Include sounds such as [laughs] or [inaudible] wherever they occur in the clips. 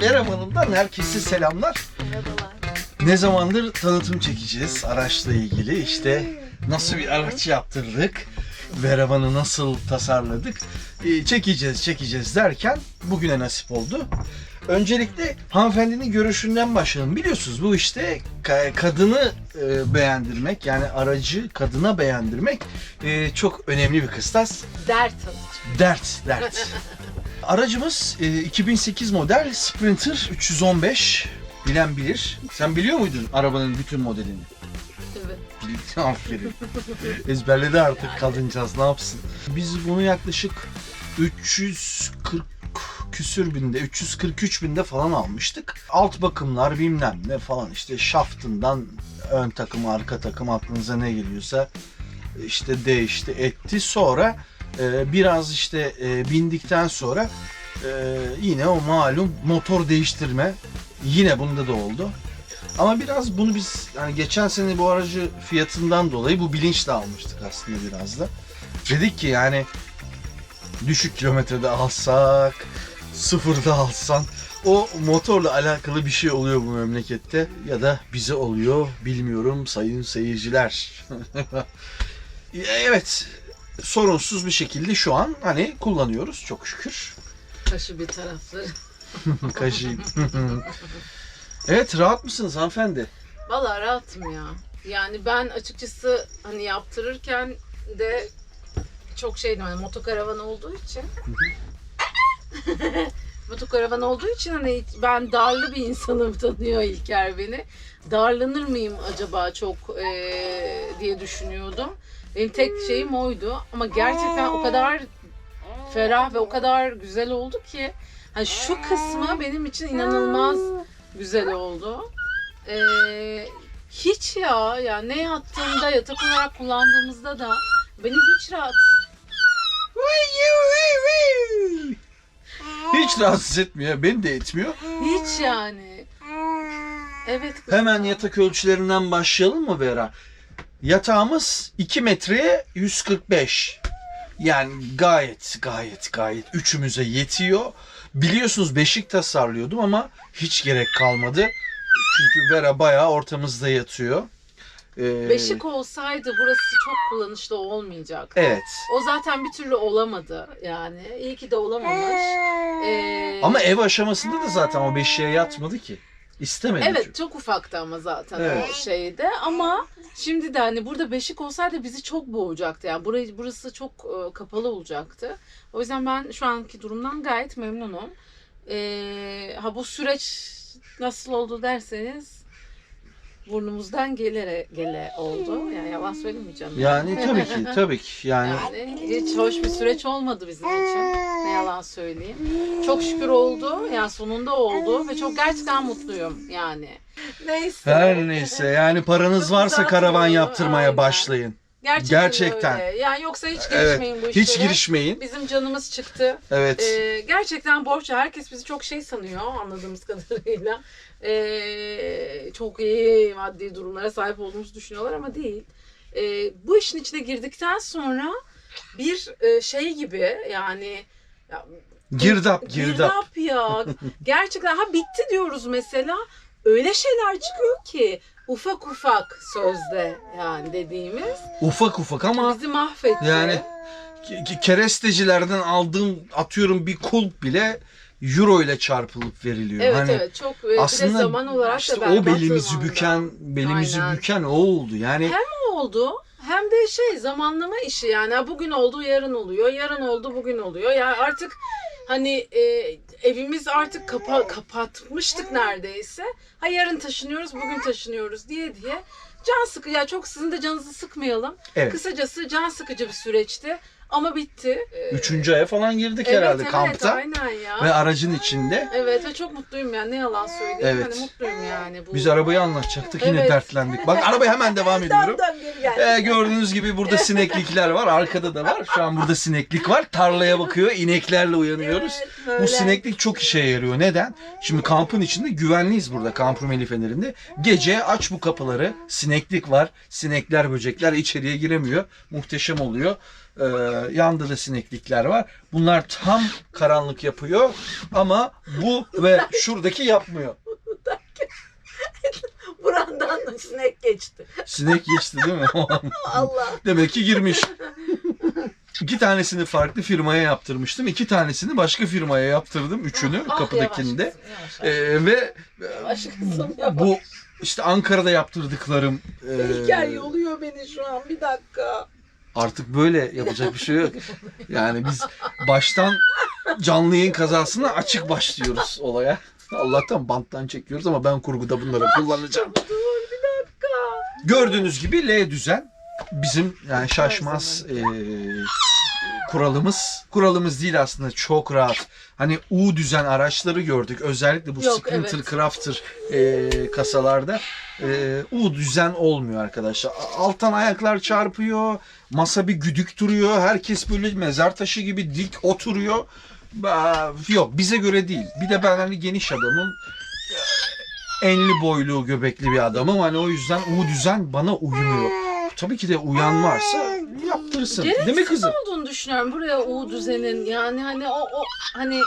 Berem Hanım'dan herkese selamlar. Merhabalar. Ne zamandır tanıtım çekeceğiz araçla ilgili. İşte nasıl bir araç yaptırdık, Beravan'ı nasıl tasarladık. Ee, çekeceğiz, çekeceğiz derken bugüne nasip oldu. Öncelikle hanımefendinin görüşünden başlayalım. Biliyorsunuz bu işte ka- kadını e, beğendirmek yani aracı kadına beğendirmek e, çok önemli bir kıstas. Dert alıcı. Dert, dert. [laughs] Aracımız e, 2008 model Sprinter 315. Bilen bilir. Sen biliyor muydun arabanın bütün modelini? Evet. Bil- [laughs] Aferin. Ezberledi artık kadıncağız ne yapsın. Biz bunu yaklaşık 340 küsür binde, 343 binde falan almıştık. Alt bakımlar bilmem ne falan işte şaftından ön takım, arka takım aklınıza ne geliyorsa işte değişti etti. Sonra e, biraz işte e, bindikten sonra e, yine o malum motor değiştirme yine bunda da oldu. Ama biraz bunu biz yani geçen sene bu aracı fiyatından dolayı bu bilinçle almıştık aslında biraz da. Dedik ki yani düşük kilometrede alsak, sıfırda alsan o motorla alakalı bir şey oluyor bu memlekette ya da bize oluyor bilmiyorum sayın seyirciler. [laughs] evet sorunsuz bir şekilde şu an hani kullanıyoruz çok şükür. Kaşı bir tarafları. [laughs] Kaşıyım. evet rahat mısınız hanımefendi? Valla rahatım ya. Yani ben açıkçası hani yaptırırken de çok şeydim hani motokaravan olduğu için. [laughs] motokaravan olduğu için hani ben darlı bir insanım [laughs] tanıyor İlker beni. Darlanır mıyım acaba çok eee, diye düşünüyordum. Benim tek şeyim oydu ama gerçekten o kadar ferah ve o kadar güzel oldu ki hani şu kısmı benim için inanılmaz güzel oldu. Ee, hiç ya ya ne yattığımda yatak olarak kullandığımızda da beni hiç rahat Hiç rahatsız etmiyor, beni de etmiyor. hiç yani. Evet. kızım. Hemen yatak ölçülerinden başlayalım mı Vera? Yatağımız 2 metreye 145. Yani gayet gayet gayet üçümüze yetiyor. Biliyorsunuz beşik tasarlıyordum ama hiç gerek kalmadı. Çünkü Vera bayağı ortamızda yatıyor. Ee, Beşik olsaydı burası çok kullanışlı olmayacaktı. Evet. O zaten bir türlü olamadı yani. İyi ki de olamamış. Ee, Ama ev aşamasında da zaten o beşiğe yatmadı ki. İstemedi Evet çünkü. çok ufaktı ama zaten Evet. o şeyde ama şimdi de hani burada beşik olsaydı bizi çok boğacaktı yani burayı burası çok e, kapalı olacaktı. O yüzden ben şu anki durumdan gayet memnunum. Ee, ha bu süreç nasıl oldu derseniz burnumuzdan gelere gele oldu. Yani yalan söylemeyeceğim. Yani [laughs] tabii ki tabii ki yani Yani hiç hoş bir süreç olmadı bizim için. Ne yalan söyleyeyim. Çok şükür oldu. Yani sonunda oldu ve çok gerçekten mutluyum yani. Neyse. her neyse yani paranız varsa karavan yaptırmaya Aynen. başlayın. Gerçekten, Gerçekten. öyle. Yani yoksa hiç Evet, girişmeyin bu işlere. Hiç girişmeyin. Bizim canımız çıktı. Evet. Ee, gerçekten borç. Herkes bizi çok şey sanıyor anladığımız kadarıyla. Ee, çok iyi maddi durumlara sahip olduğumuzu düşünüyorlar ama değil. Ee, bu işin içine girdikten sonra bir e, şey gibi yani ya, Girdap, girdap. ya. [laughs] Gerçekten ha bitti diyoruz mesela. Öyle şeyler çıkıyor ki ufak ufak sözde yani dediğimiz Ufak ufak ama bizi mahvetti. yani ke- ke- kerestecilerden aldığım atıyorum bir kulp bile euro ile çarpılıp veriliyor. Evet hani evet çok e, aslında zaman olarak işte da o belimizi zamanda. büken belimizi Aynen. büken o oldu. Yani Hem oldu hem de şey zamanlama işi yani bugün oldu yarın oluyor yarın oldu bugün oluyor yani artık hani e, evimiz artık kapa kapatmıştık neredeyse. Ha yarın taşınıyoruz bugün taşınıyoruz diye diye. Can sıkı ya çok sizin de canınızı sıkmayalım. Evet. kısacası can sıkıcı bir süreçti ama bitti Ee, Üçüncü aya falan girdik evet, herhalde evet, kampta aynen ya ve aracın içinde. evet ve çok mutluyum yani ne yalan söyleyeyim Evet. hani mutluyum yani bu Biz arabayı anlatacaktık yine Evet. dertlendik. Bak arabaya hemen devam [laughs] ediyorum. Ee, gördüğünüz gibi burada sineklikler var. Arkada da var. Şu an burada sineklik var. Tarlaya bakıyor. ineklerle uyanıyoruz. Evet, Bu sineklik çok işe yarıyor. Neden? Şimdi kampın içinde güvenliyiz burada kamp Rumeli Feneri'nde. Gece aç bu kapıları. Sineklik var. Sinekler, böcekler içeriye giremiyor. Muhteşem oluyor. Ee, yanda da sineklikler var. Bunlar tam karanlık yapıyor ama bu ve şuradaki yapmıyor. [laughs] Burandan da sinek geçti. Sinek geçti değil mi? Allah. Demek ki girmiş. İki tanesini farklı firmaya yaptırmıştım. İki tanesini başka firmaya yaptırdım. Üçünü Ah, kapıdakinde. yavaş kızım, yavaş, Ee, ve yavaş yavaş. bu işte Ankara'da yaptırdıklarım e, İlker yoluyor beni şu an bir dakika. Artık böyle yapacak bir şey yok. Yani biz baştan canlı yayın kazasına açık başlıyoruz olaya. Allah'tan banttan çekiyoruz ama ben kurguda bunları kullanacağım. Dur bir dakika. Gördüğünüz gibi L düzen bizim yani şaşmaz eee, kuralımız. Kuralımız değil aslında çok rahat. Hani U düzen araçları gördük. Özellikle bu Yok, Sprinter evet. Crafter eee, kasalarda eee, U düzen olmuyor arkadaşlar. Alttan ayaklar çarpıyor. Masa bir güdük duruyor. Herkes böyle mezar taşı gibi dik oturuyor. Yok bize göre değil. Bir de ben hani geniş adamım enli boylu göbekli bir adamım. Hani o yüzden U düzen bana uymuyor. Tabii ki de uyan varsa yaptırsın. Değil mi Gereksiz kızım? olduğunu düşünüyorum buraya U düzenin. Yani hani o, o hani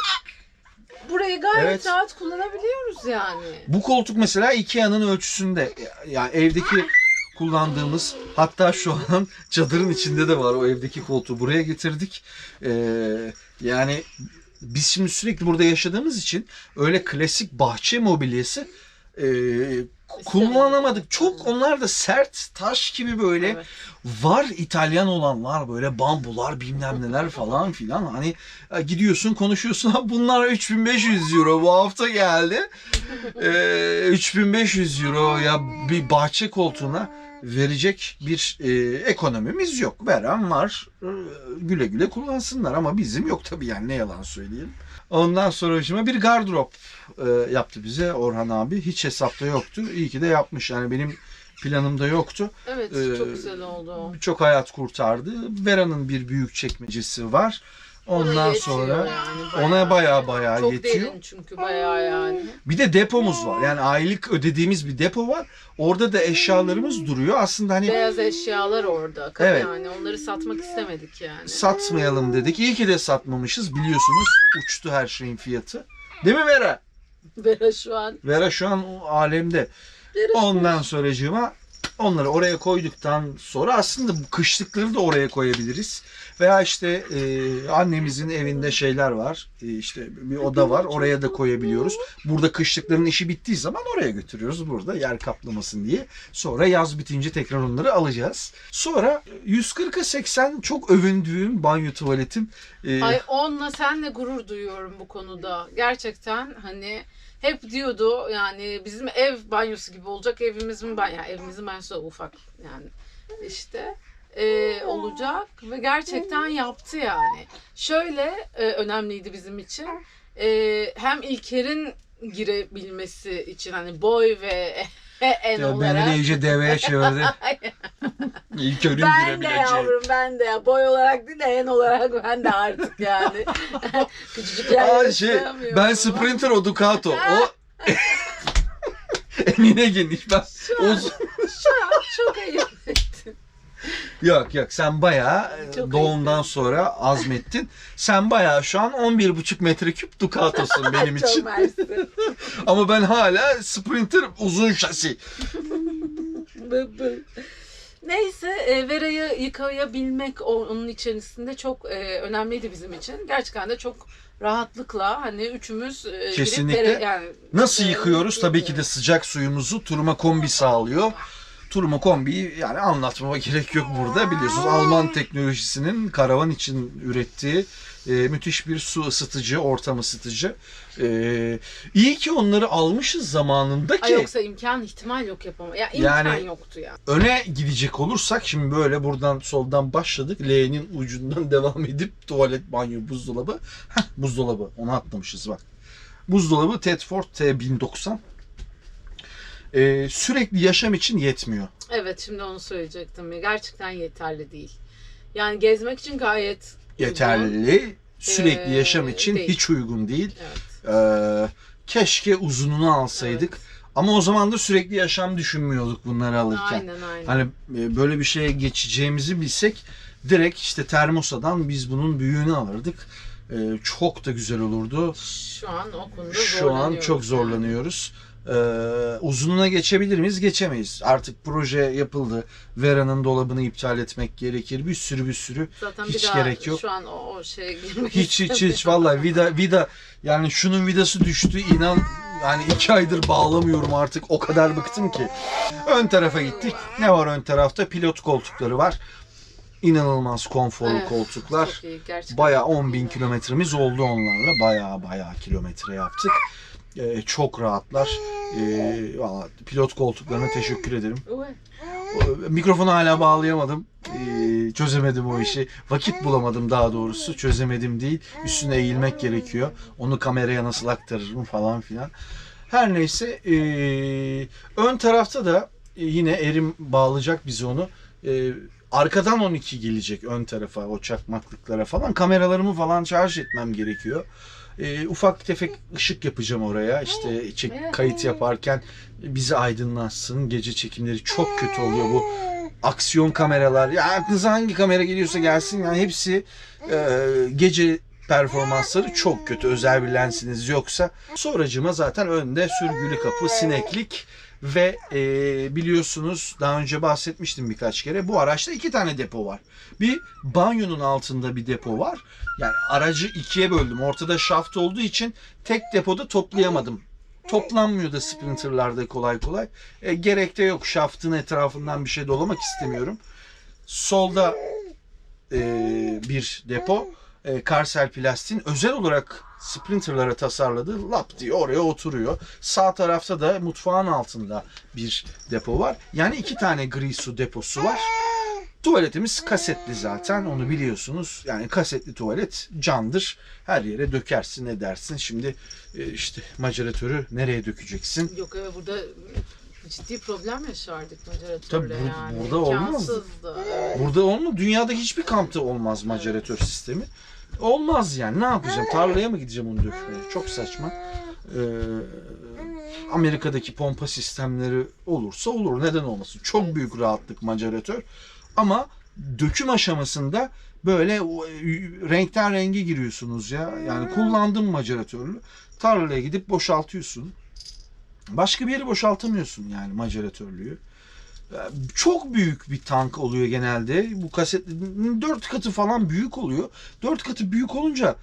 burayı gayet Evet. rahat kullanabiliyoruz yani. Bu koltuk mesela Ikea'nın ölçüsünde. Yani evdeki kullandığımız hatta şu an [laughs] çadırın içinde de var o evdeki koltuğu buraya getirdik. Ee, yani biz şimdi sürekli burada yaşadığımız için öyle klasik bahçe mobilyası e, kullanamadık. Çok onlar da sert taş gibi böyle. Evet. var İtalyan olanlar böyle bambular bilmem neler falan filan. Hani e, gidiyorsun konuşuyorsun. "Ha, [laughs] bunlar 3500 euro. Bu hafta geldi. Ee, 3500 euro ya bir bahçe koltuğuna verecek bir e, ekonomimiz yok. Veren var. Ee, güle güle kullansınlar ama bizim yok tabii yani. Ne yalan söyleyelim. Ondan sonra hoşuma bir gardırop e, yaptı bize Orhan abi. Hiç hesapta yoktu. İyi ki de yapmış. Yani benim planımda yoktu. Evet Ee, çok güzel oldu. Çok hayat kurtardı. Vera'nın bir büyük çekmecesi var. Ondan yetiyor sonra yani, ona baya baya Çok yetiyor. derin çünkü bayağı yani. Bir de depomuz var. Yani aylık ödediğimiz bir depo var. Orada da eşyalarımız duruyor. Aslında hani Beyaz eşyalar orada. Tabii Evet. yani onları satmak istemedik yani. satmayalım dedik. İyi ki de satmamışız. Biliyorsunuz uçtu her şeyin fiyatı. Değil mi Vera? Vera şu an. Vera şu an o alemde. Vera şu an- Ondan sonracığıma onları oraya koyduktan sonra aslında bu kışlıkları da oraya koyabiliriz. Veya işte e, annemizin evinde şeyler var. E, işte bir oda var. Oraya da koyabiliyoruz. Burada kışlıkların işi bittiği zaman oraya götürüyoruz. Burada yer kaplamasın diye. Sonra yaz bitince tekrar onları alacağız. Sonra 140'a 80 çok övündüğüm banyo tuvaletim. E, Ay onunla senle gurur duyuyorum bu konuda. Gerçekten hani hep diyordu yani bizim ev banyosu gibi olacak evimizin banyo yani evimizin banyosu da ufak yani işte e, olacak ve gerçekten yaptı yani. Şöyle e, önemliydi bizim için e, hem İlker'in girebilmesi için hani boy ve en ya olarak. beni de iyice deveye çevirdi. [laughs] İlk ölüm Ben de yavrum ben de ya. Boy olarak değil de en olarak ben de artık yani. [laughs] [laughs] Küçücük Aa, şey, ben Sprinter o Ducato. O enine geniş. Ben uz- Şu an çok ayıp. [laughs] Yok yok sen bayağı e, Çok doğumdan ayıp. sonra azmettin. Sen bayağı şu an 11,5 metreküp Ducato'sun [laughs] benim Çok için. mersi. [laughs] Ama ben hala Sprinter uzun şasi. Neyse e, Vera'yı yıkayabilmek onun içerisinde çok e, önemliydi bizim için. Gerçekten de çok rahatlıkla hani üçümüz e, Kesinlikle. Vera- yani Nasıl e, yıkıyoruz? Tabii ki de sıcak suyumuzu Turma Kombi sağlıyor. Turma Kombi'yi yani anlatmama [laughs] gerek yok burada. Biliyorsunuz Alman teknolojisinin karavan için ürettiği e, müthiş bir su ısıtıcı, ortam ısıtıcı. E, iyi ki onları almışız zamanında Ay ki yoksa imkan ihtimal yok yapamam. Ya imkan Yani- yoktu ya. öne gidecek olursak şimdi böyle buradan soldan başladık. L'nin ucundan [laughs] devam edip tuvalet, banyo, buzdolabı. Heh, buzdolabı onu atlamışız bak. Buzdolabı Tedford T1090. E, sürekli yaşam için yetmiyor. Evet şimdi onu söyleyecektim. Gerçekten yeterli değil. Yani gezmek için gayet uygun. Yeterli. Sürekli Ee, yaşam için değil. hiç uygun değil. Evet. Ee, keşke uzununu alsaydık. Ama o zaman da sürekli yaşam düşünmüyorduk bunları alırken. Aynen aynen. Hani e, böyle bir şeye geçeceğimizi bilsek direkt işte termosadan biz bunun büyüğünü alırdık. Ee, çok da güzel olurdu. Şu an o konuda Şu an zorlanıyoruz çok yani. Ee, uzununa geçebilir miyiz? Geçemeyiz. Artık proje yapıldı. Vera'nın dolabını iptal etmek gerekir. Bir sürü bir sürü. Zaten Hiç bir daha gerek yok. şu an o, o şeye girmek Hiç hiç hiç vallahi vida vida yani şunun vidası düştü inan yani iki aydır bağlamıyorum artık o kadar bıktım ki. Ön tarafa gittik. Ne var ön tarafta? Pilot koltukları var. İnanılmaz konforlu Evet, koltuklar. İyi gerçekten. Bayağı 10 bin kilometremiz oldu onlarla. Bayağı bayağı kilometre yaptık. Ee, çok rahatlar. Ee, valla pilot koltuklarına teşekkür ederim. Mikrofonu hala bağlayamadım. Ee, çözemedim o işi. Vakit bulamadım daha doğrusu. Çözemedim değil. Üstüne eğilmek gerekiyor. Onu kameraya nasıl aktarırım falan filan. Her neyse ee, ön tarafta da e, yine Erim bağlayacak bizi onu. Ee, arkadan 12 gelecek ön tarafa o çakmaklıklara falan. Kameralarımı falan şarj etmem gerekiyor. Ee, ufak tefek ışık yapacağım oraya. İşte çek, kayıt yaparken bizi aydınlatsın. Gece çekimleri çok kötü oluyor bu aksiyon kameralar. Ya aklınıza hangi kamera geliyorsa gelsin yani hepsi e, gece performansları çok kötü. Özel bir lensiniz yoksa. Sonracıma zaten önde sürgülü kapı, sineklik ve e, biliyorsunuz daha önce bahsetmiştim birkaç kere. Bu araçta iki tane depo var. Bir banyonun altında bir depo var. Yani aracı ikiye böldüm. Ortada şaft olduğu için tek depoda toplayamadım. Toplanmıyor da sprinterlarda kolay kolay. E, gerek de yok. Şaftın etrafından bir şey dolamak istemiyorum. Solda e, bir depo. E, Karsel Plastik'in özel olarak sprinterlara tasarladığı lap diye oraya oturuyor. Sağ tarafta da mutfağın altında bir depo var. Yani iki tane gri su deposu var. Tuvaletimiz kasetli zaten onu biliyorsunuz. Yani kasetli tuvalet candır. Her yere dökersin ne dersin. Şimdi e, işte maceratörü nereye dökeceksin? Yok evet burada ciddi problem yaşardık Tabii moderatörle bu- yani. burada olmaz. İmkansızdı, evet. Burada olma dünyada hiçbir kampta olmaz maceratör sistemi. Olmaz yani. Ne yapacağım? Tarlaya mı gideceğim onu dökmeye? Çok saçma. Ee, Amerika'daki pompa sistemleri olursa olur. Neden olmasın? Çok büyük rahatlık maceratör. Ama döküm aşamasında böyle e, renkten renge giriyorsunuz ya. Yani kullandım maceratörlü. Tarlaya gidip boşaltıyorsun. Başka bir yere boşaltamıyorsun yani maceratörlüğü. Çok büyük bir tank oluyor genelde. Bu kasetlerin dört katı falan büyük oluyor. Dört katı büyük olunca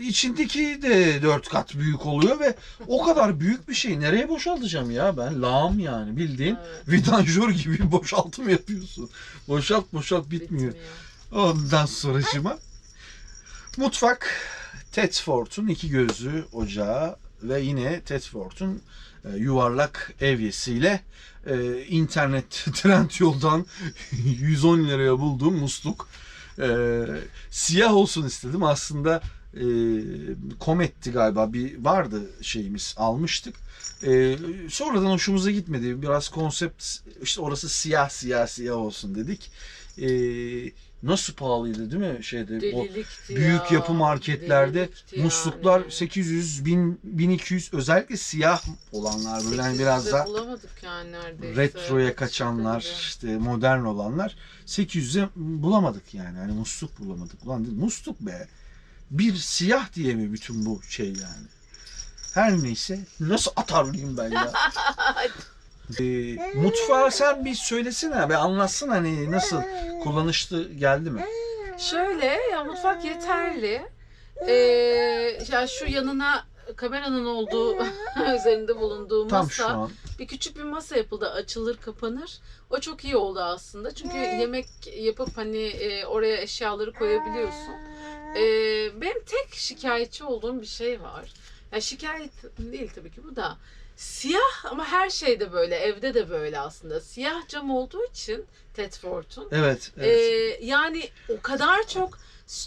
içindeki de dört kat büyük oluyor ve o kadar büyük bir şey nereye boşaltacağım ya ben lağım yani bildiğin Evet, vidanjör gibi [laughs] boşaltım yapıyorsun. Boşalt boşalt bitmiyor. Ondan sonracıma mutfak Tedford'un iki gözlü ocağı ve yine Tedford'un yuvarlak evyesiyle e, internet [laughs] trend yoldan [laughs] 110 liraya bulduğum musluk. E, siyah olsun istedim. Aslında e, Comet'ti galiba bir vardı şeyimiz almıştık. E, sonradan hoşumuza gitmedi. Biraz konsept işte orası siyah siyah siyah olsun dedik. E, nasıl pahalıydı değil mi şeyde o Delilikti büyük ya, yapı marketlerde? musluklar yani. 800 1000 1200 özellikle siyah olanlar böyle hani 800'de biraz da bulamadık yani neredeyse. retroya kaçanlar işte modern olanlar 800'e bulamadık yani. Hani musluk bulamadık. Ulan musluk be. Bir siyah diye mi bütün bu şey yani? Her neyse nasıl atarlıyım ben ya [laughs] ee, mutfağı sen bir söylesene bir anlatsın hani nasıl kullanışlı geldi mi? Şöyle ya mutfak yeterli. Ee, ya şu yanına kameranın olduğu [laughs] üzerinde bulunduğu Tam masa şu an bir küçük bir masa yapıldı açılır kapanır. O çok iyi oldu aslında. Çünkü yemek yapıp hani e, oraya eşyaları koyabiliyorsun. Ee, benim tek şikayetçi olduğum bir şey var. Ya şikayet değil tabii ki bu da. Siyah ama her şeyde böyle, evde de böyle aslında. Siyah cam olduğu için Tedford'un evet, evet. yani o kadar çok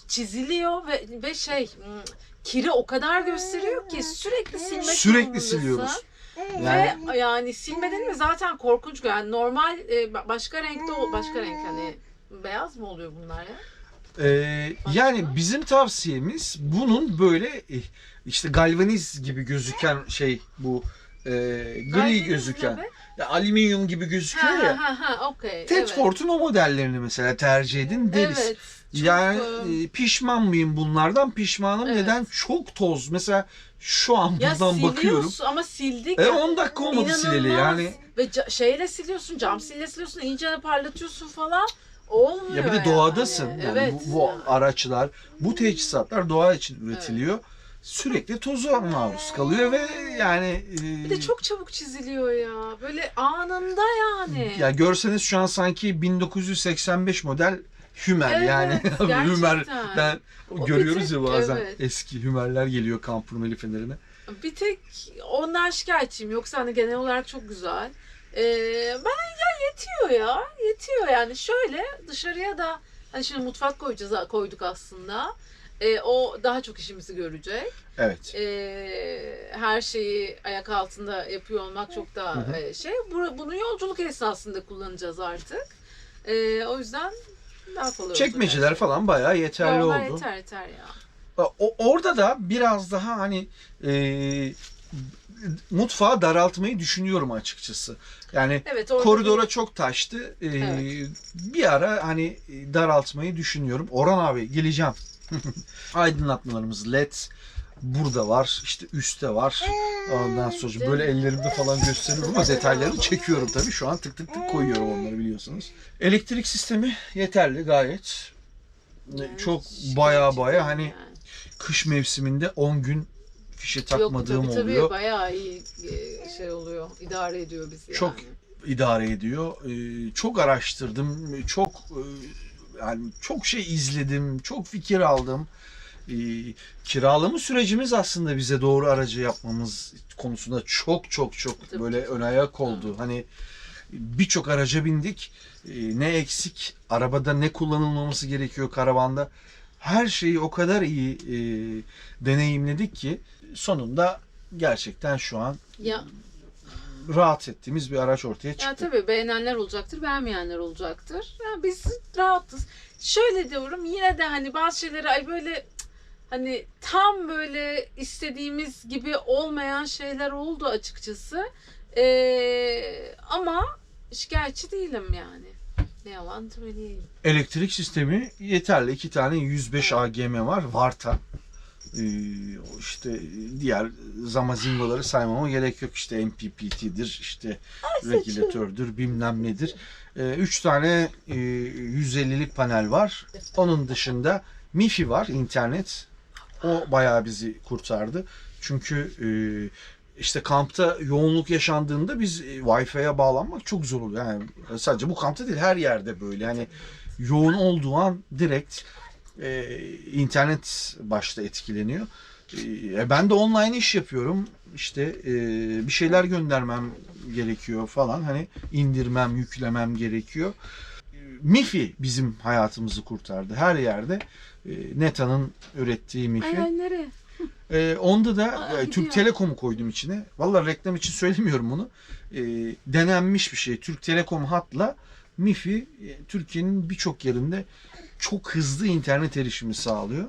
çiziliyor ve ve şey hmm, kiri o kadar gösteriyor ki sürekli silmek sürekli siliyoruz yani Ve yani silmeden mi zaten korkunç yani normal e, başka renkte başka renk hani beyaz mı oluyor bunlar ya? Ee, yani bizim tavsiyemiz bunun böyle eh, işte galvaniz gibi gözüken şey bu e, gri Kalbiniz gözüken. Ya, alüminyum gibi gözüküyor Ha ya. ha ha okey. Tedford'un o modellerini mesela tercih edin deriz. Evet. çok, yani e, pişman mıyım bunlardan? Pişmanım. Evet. Neden? Çok toz. Mesela şu an ya buradan bakıyorum. siliyorsun ama sildik. E ya. 10 dakika olmadı İnanılmaz. sileli yani. Ve şeyle siliyorsun, cam sille siliyorsun, iyice parlatıyorsun falan. Olmuyor Ya bir de yani. doğadasın. Yani evet. bu, bu araçlar, bu teçhizatlar doğa için üretiliyor. Sürekli toza maruz kalıyor ve yani e, Bir de çok çabuk çiziliyor ya. Böyle anında yani. ya görseniz şu an sanki 1985 model Hümer Evet, yani [laughs] gerçekten. Hümer'den O görüyoruz bir tek- ya bazen evet. eski Hümerler geliyor kamp Rumeli fenerine. Bir tek ondan şikayetçiyim. Yoksa hani genel olarak çok güzel. Ee, ben ya yetiyor ya. Yetiyor yani. Şöyle dışarıya da hani şimdi mutfak koyacağız koyduk aslında. Ee, o daha çok işimizi görecek. Evet. Ee, her şeyi ayak altında yapıyor olmak çok daha Hı hı. e, şey. Bu- Bunu yolculuk esnasında kullanacağız artık. Ee, o yüzden daha kolay oldu. Çekmeceler falan bayağı yeterli Vallahi oldu. Yeter yeter ya. O, orada da biraz daha hani e, mutfağı daraltmayı düşünüyorum açıkçası. Yani Evet koridora bir- çok taştı. E, Evet. Bir ara hani daraltmayı düşünüyorum. Orhan abi geleceğim. [laughs] Aydınlatmalarımız led burada var. işte üstte var. Ondan sonra böyle ellerimde falan gösteriyorum ama detaylarını çekiyorum tabii. Şu an tık tık tık koyuyorum onları biliyorsunuz. Elektrik sistemi yeterli gayet. Çok baya baya hani kış mevsiminde 10 gün fişe Yok, takmadığım tabii, oluyor. Tabii bayağı iyi e, şey oluyor. idare ediyor bizi Çok yani. idare ediyor. Ee, çok araştırdım. Çok e, yani çok şey izledim. Çok fikir aldım. Kiralama sürecimiz aslında bize doğru aracı yapmamız konusunda çok çok çok Tabii. böyle ön ayak oldu. Hani birçok araca bindik. Ne eksik, arabada ne kullanılmaması gerekiyor karavanda. Her şeyi o kadar iyi e, deneyimledik ki sonunda gerçekten şu an Ya, rahat ettiğimiz bir araç ortaya ya çıktı. tabii beğenenler olacaktır, beğenmeyenler olacaktır. Ya biz rahatız. Şöyle diyorum yine de hani bazı şeyleri ay böyle hani tam böyle istediğimiz gibi olmayan şeyler oldu açıkçası. Ee, ama şikayetçi değilim yani. Ne yalan söyleyeyim. Elektrik sistemi yeterli. İki tane 105 AGM var. Varta. Ee, işte diğer zamazingoları saymama gerek yok. İşte MPPT'dir, işte regülatördür, bilmem nedir. Ee, üç tane e, 150'lik panel var. Onun dışında MIFI var, internet. O bayağı bizi kurtardı. Çünkü e, işte kampta yoğunluk yaşandığında biz e, Wi-Fi'ye bağlanmak çok zor oluyor. Yani sadece bu kampta değil her yerde böyle. Yani yoğun olduğu an direkt e, internet başta etkileniyor. E, ben de online iş yapıyorum. İşte e, bir şeyler göndermem gerekiyor falan. Hani indirmem, yüklemem gerekiyor. E, MIFI bizim hayatımızı kurtardı. Her yerde e, NETA'nın ürettiği MIFI. Ay nereye? Ee, onda da Aa, e, gidiyor. Türk Telekom'u koydum içine. Vallahi reklam için [laughs] söylemiyorum bunu. Ee, denenmiş bir şey. Türk Telekom hatla MIFI e, Türkiye'nin birçok yerinde çok hızlı internet erişimi sağlıyor.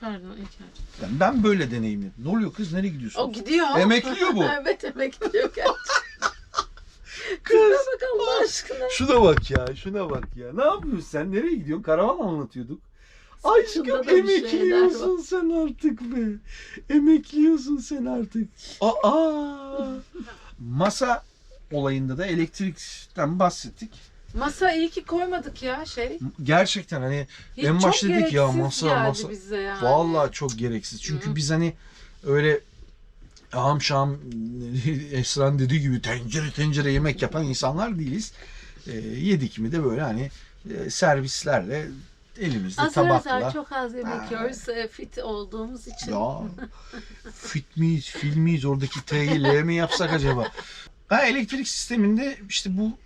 Pardon İlker. Yani ben böyle deneyimledim. Ne oluyor kız? Nereye gidiyorsun? O gidiyor. Emekliyor bu. [laughs] evet emekliyor gerçekten. [laughs] Kız. Bak Allah aşkına. Şuna bak ya, şuna bak ya. Ne yapıyorsun sen? Nereye gidiyorsun? Karavan anlatıyorduk? Aşkım emekliyorsun sen artık be. Emekliyorsun sen artık. Aa! Masa olayında da elektrikten bahsettik. Masa iyi ki koymadık ya şey. Gerçekten hani Hiç En başta dedik ya, masa, masa. bize yani. vallahi çok gereksiz. Çünkü Hı biz hani öyle aham şam [laughs] Esra'nın dediği gibi tencere tencere yemek yapan insanlar değiliz. E, yedik mi de böyle hani e, servislerle elimizde Azar tabakla. azar çok az yemek yiyoruz e, fit olduğumuz için. Ya fit miyiz, fil miyiz oradaki T'yi L mi yapsak acaba? Ha, elektrik sisteminde işte bu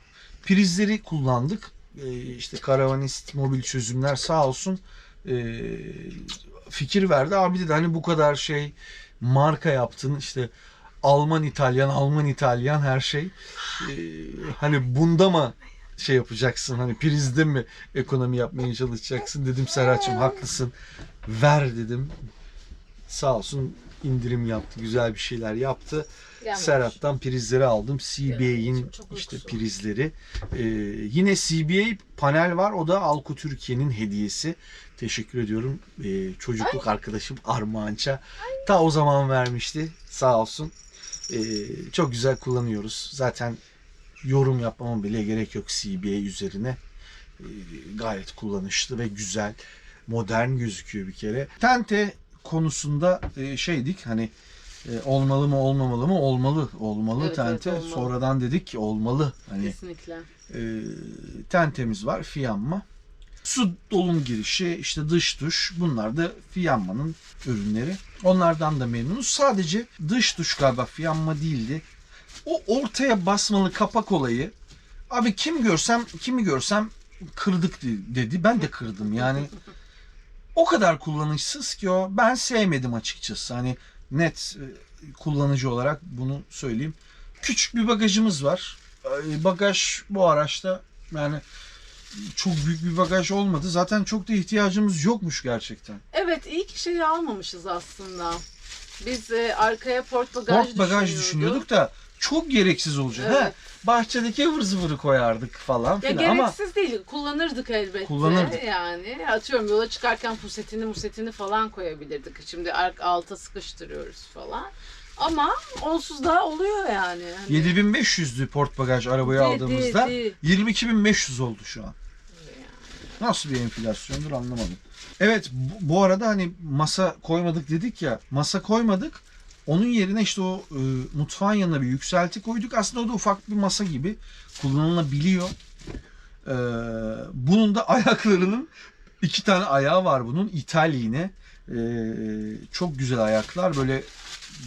prizleri kullandık. Ee, işte karavanist mobil çözümler sağ olsun ee, fikir verdi. Abi dedi hani bu kadar şey marka yaptın işte Alman İtalyan Alman İtalyan her şey. Ee, hani bunda mı şey yapacaksın hani prizde mi ekonomi yapmaya çalışacaksın dedim Serhat'cığım haklısın ver dedim sağ olsun indirim yaptı, güzel bir şeyler yaptı. Gelmemiş. Serhat'tan prizleri aldım. CBA'in işte prizleri. Ee, yine CBA panel var. O da Alko Türkiye'nin hediyesi. Teşekkür ediyorum. Ee, çocukluk arkadaşım Armağança. Ta o zaman vermişti. Sağ olsun. Ee, çok güzel kullanıyoruz. Zaten yorum yapmama bile gerek yok CBA üzerine. Ee, gayet kullanışlı ve güzel. Modern gözüküyor bir kere. Tente konusunda e, şeydik hani e, olmalı mı olmamalı mı olmalı olmalı Evet, evet, tente olmalı. sonradan dedik ki olmalı hani Kesinlikle. e, tentemiz var fiyanma su dolum girişi işte dış duş bunlar da fiyanmanın ürünleri onlardan da memnunuz sadece dış duş galiba fiyanma değildi o ortaya basmalı kapak olayı abi kim görsem kimi görsem kırdık de- dedi ben de kırdım yani o kadar kullanışsız ki o ben sevmedim açıkçası hani net e, kullanıcı olarak bunu söyleyeyim küçük bir bagajımız var bagaj bu araçta yani çok büyük bir bagaj olmadı. Zaten çok da ihtiyacımız yokmuş gerçekten. Evet iyi ki şeyi almamışız aslında. Biz e, arkaya port bagaj, Port bagaj düşünüyorduk da çok gereksiz olacak. Evet. Bahçedeki ıvır zıvırı koyardık falan Ya filan ama gereksiz değil. Kullanırdık elbette. Kullanırdık. Yani atıyorum yola çıkarken pusetini musetini falan koyabilirdik. Şimdi ark alta sıkıştırıyoruz falan. Ama onsuz da oluyor yani. Hani- 7500'lü port bagaj arabayı Di- aldığımızda di- di. 22.500 oldu şu an. Nasıl bir enflasyondur anlamadım. Evet bu, bu arada hani masa koymadık dedik ya masa koymadık. Onun yerine işte o e, mutfağın yanına bir yükselti koyduk. Aslında o da ufak bir masa gibi kullanılabiliyor. Ee, bunun da [laughs] ayaklarının iki tane ayağı var bunun. İthal yine. Ee, çok güzel ayaklar. Böyle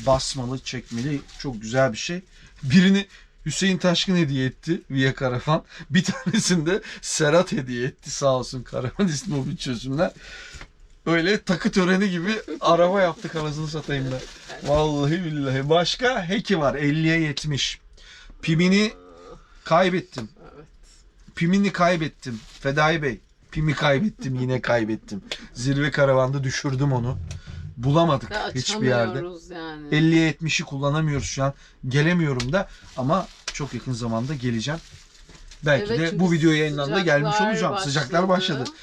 basmalı, çekmeli çok güzel bir şey. Birini Hüseyin Taşkın hediye etti Via Karavan. Bir tanesini de Serhat hediye etti sağ olsun Karavan ismi mobil çözümler. Öyle takı töreni gibi araba yaptık anasını satayım ben. Vallahi billahi. Başka Heki var 50'ye 70. Pimini kaybettim. Pimini kaybettim. Fedai Bey. Pimi kaybettim yine kaybettim. Zirve karavanda düşürdüm onu. Bulamadık Ve hiçbir yerde. açamıyoruz yani. 50'ye 70'i kullanamıyoruz şu an. Gelemiyorum da ama çok yakın zamanda geleceğim. Belki Evet, de çünkü bu video yayınlandığında gelmiş sıcaklar olacağım. Sıcaklar başladı. başladı.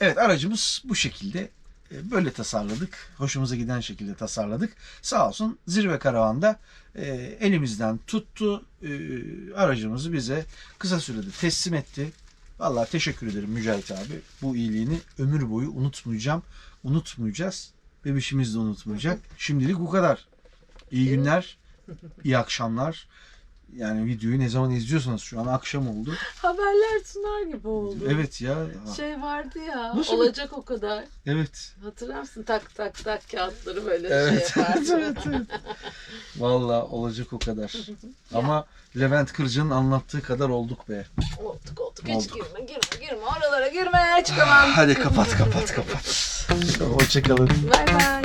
Evet aracımız bu şekilde böyle tasarladık. Hoşumuza giden şekilde tasarladık. Sağ olsun Zirve Karavan'da e, elimizden tuttu. E, aracımızı bize kısa sürede teslim etti. Vallahi teşekkür ederim Mücahit abi. Bu iyiliğini ömür boyu unutmayacağım. Unutmayacağız. Bebişimiz de unutmayacak. Şimdilik bu kadar. İyi günler. iyi akşamlar. Yani videoyu ne zaman izliyorsanız şu an akşam oldu. Haberler sunar gibi oldu. Evet ya. Şey vardı ya. Nasıl bir- olacak o kadar. Evet. Hatırlar mısın? Tak tak tak kağıtları böyle Evet, şey yapardı. evet, [laughs] evet, evet. Valla olacak o kadar. [laughs] Ama Levent Kırca'nın anlattığı kadar olduk be. olduk olduk. Hiç Olduk. girme girme girme. Oralara girme. Çıkamam. Hadi kapat kapat kapat. Hoşçakalın. Bay bay.